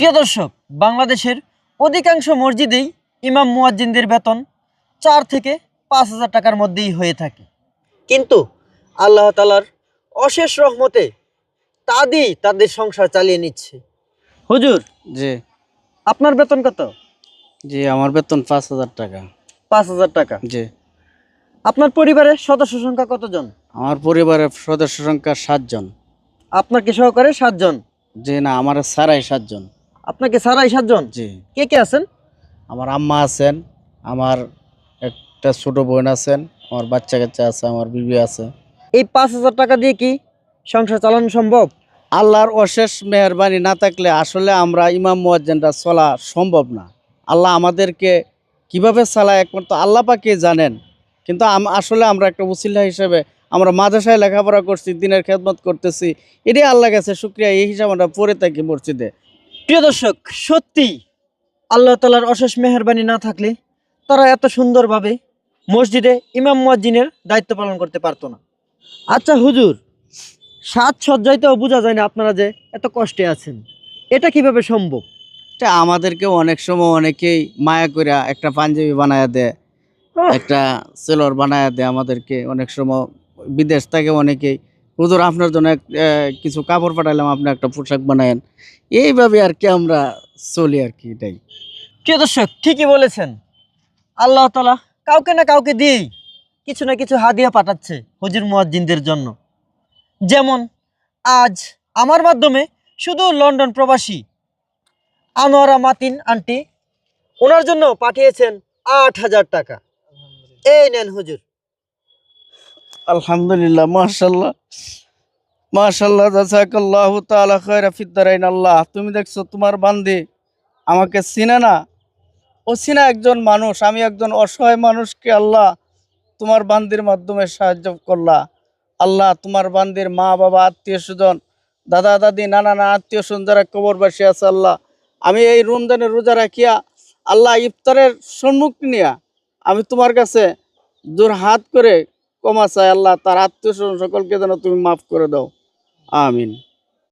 প্রিয় দর্শক বাংলাদেশের অধিকাংশ মসজিদেই ইমাম মুয়াজ্জিনদের বেতন চার থেকে পাঁচ হাজার টাকার মধ্যেই হয়ে থাকে। কিন্তু আল্লাহ তালার অশেষ রহমতে তা দিয়েই তাদের সংসার চালিয়ে নিচ্ছে। হুজুর জি। আপনার বেতন কত? জি আমার বেতন পাঁচ হাজার টাকা। পাঁচ হাজার টাকা। জি। আপনার পরিবারের সদস্য সংখ্যা কতজন? আমার পরিবারের সদস্য সংখ্যা সাতজন। আপনাকে সহকারে সাতজন? জি না আমার সারাই সাতজন। আপনাকে সারাই সাতজন? জি। কে কে আছেন? আমার আম্মা আছেন আমার একটা ছোট বোন আছেন আমার বাচ্চা কাচ্চা আছে আমার বিবি আছে। এই পাঁচ হাজার টাকা দিয়ে কি সংসার চালানো সম্ভব? আল্লাহর অশেষ মেহরবানি না থাকলে আসলে আমরা ইমাম মুয়াজ্জিনরা চলা সম্ভব না। আল্লাহ আমাদেরকে কীভাবে চালায় একমাত্র আল্লাহ পাকে জানেন। কিন্তু আসলে আমরা একটা উসিলা হিসেবে আমরা মাদ্রাসায় লেখাপড়া করছি দিনের খেদমত করতেছি এটাই আল্লাহ কাছে শুক্রিয়া এই হিসাবে আমরা পড়ে থাকি মসজিদে। প্রিয় দর্শক সত্যি আল্লাহ তালার অশেষ মেহরবানি না থাকলে তারা এত সুন্দরভাবে মসজিদে ইমাম মুয়াজ্জিনের দায়িত্ব পালন করতে পারতো না। আচ্ছা হুজুর সাত সজ্জাইতেও বোঝা যায় না আপনারা যে এত কষ্টে আছেন। এটা কীভাবে সম্ভব? এটা আমাদেরকে অনেক সময় অনেকেই মায়া করে একটা পাঞ্জাবি বানায়া দেয় একটা সেলর বানায়া দেয় আমাদেরকে। অনেক সময় বিদেশ থেকে অনেকেই হুজুর, আপনার জন্য এক- কিছু কাপড় পাঠাইলাম, আপনি একটা পোশাক বানায়েন। এইভাবে আর কি আমরা চলি আর কি এটাই। প্রিয় দর্শক, ঠিকই বলেছেন। আল্লাহ তালা কাউকে না কাউকে দিয়েই কিছু না কিছু হাদিয়া পাঠাচ্ছে হুজুর মুয়াজ্জিনদের জন্য। যেমন, আজ আমার মাধ্যমে শুধু লন্ডন প্রবাসী আনোয়ারা মাতিন আন্টি, ওনার জন্য পাঠিয়েছেন আট হাজার টাকা। এই নেন হুজুর। আলহামদুলিল্লাহ মাশাল্লাহ মাশাল্লাহ জাযাকাল্লাহু তাআলা খায়রা ফিদ দারাইন আল্লাহ। তুমি দেখছ তোমার বান্দি আমাকে চিনে না? ও চিনা একজন মানুষ, আমি একজন অসহায় মানুষকে আল্লাহ তোমার বান্দির মাধ্যমে সাহায্য করলা। আল্লাহ তোমার বান্দির মা, বাবা, আত্মীয় স্বজন, দাদা, দাদি, নানা না আত্মীয় স্বজন যারা কবরবাসী আছে আল্লাহ, আমি এই রমজানের রোজা রাখিয়া আল্লাহ ইফতারের সম্মুখ নিয়া আমি তোমার কাছে জোর হাত করে ক্ষমা চাই আল্লাহ তার আত্মীয় সকলকে যেন তুমি মাফ করে দাও। আমিন।